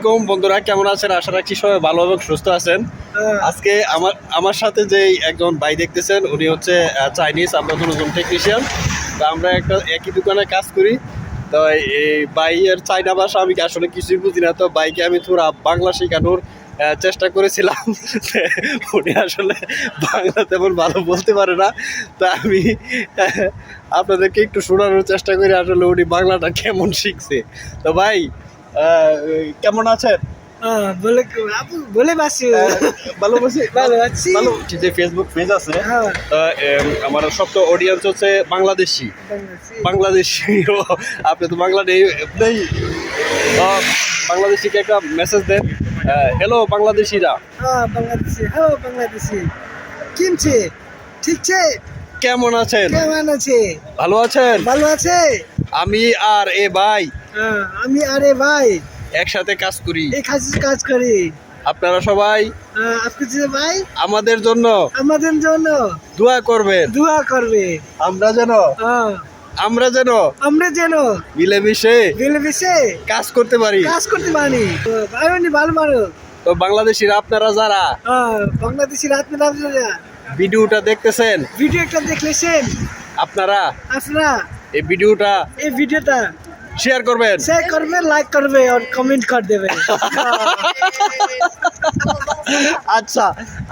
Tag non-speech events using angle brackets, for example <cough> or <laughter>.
আসসালামাইকুম বন্ধুরা কেমন আছেন? আশা রাখছি সবাই ভালো এবং সুস্থ আছেন। আজকে আমার আমার সাথে যে একজন ভাই দেখতেছেন উনি হচ্ছে চাইনিজ আমরা দুজন টেকনিশিয়ান তো আমরা একটা একই দোকানে কাজ করি। তো এই বাইয়ের চাইনা ভাষা আমি আসলে কিছুই বুঝি না। তো বাইকে আমি থোড়া বাংলা শেখানোর চেষ্টা করেছিলাম। <laughs> উনি আসলে বাংলা তেমন ভালো বলতে পারে না। তো আমি আপনাদেরকে একটু শোনানোর চেষ্টা করি আসলে উনি বাংলাটা কেমন শিখছে। তো ভাই কেমন আছেন? হ্যাঁ, বলে বলে বাসি। ভালো বলছি ভালো আছি। ভালো যে ফেসবুক পেজ আছে হ্যাঁ। আমার সব তো অডিয়েন্স হচ্ছে বাংলাদেশি। বাংলাদেশি। আপনি তো নেই বাংলাদেশিকে একটা মেসেজ দেন। হ্যালো বাংলাদেশিরা। হ্যাঁ বাংলাদেশি। হ্যাঁ বাংলাদেশি। কিনছে? ঠিক আছে কেমন আছেন? কেমন আছে ভালো আছেন? ভালো আছে? আমি আর এ ভাই। হ্যাঁ আমি আরে ভাই। একসাথে কাজ করি। এই কাজ কাজ করি। আপনারা সবাই হ্যাঁ, ভাই আমাদের জন্য আমাদের জন্য দোয়া করবেন। দোয়া করবে। আমরা যেন হ্যাঁ আমরা যেন আমরা যেন মিলেমিশে মিলেমিশে কাজ করতে পারি। কাজ করতে পারি। ভাই ভালো মারো তো বাংলাদেশিরা আপনারা যারা হ্যাঁ বাংলাদেশি রাত না ভিডিওটা দেখতেছেন ভিডিওটা দেখলেছেন আপনারা আপনারা এই ভিডিওটা এই ভিডিওটা শেয়ার করবেন। শেয়ার করবে লাইক করবে আর কমেন্ট করে দেবে। <laughs> আচ্ছা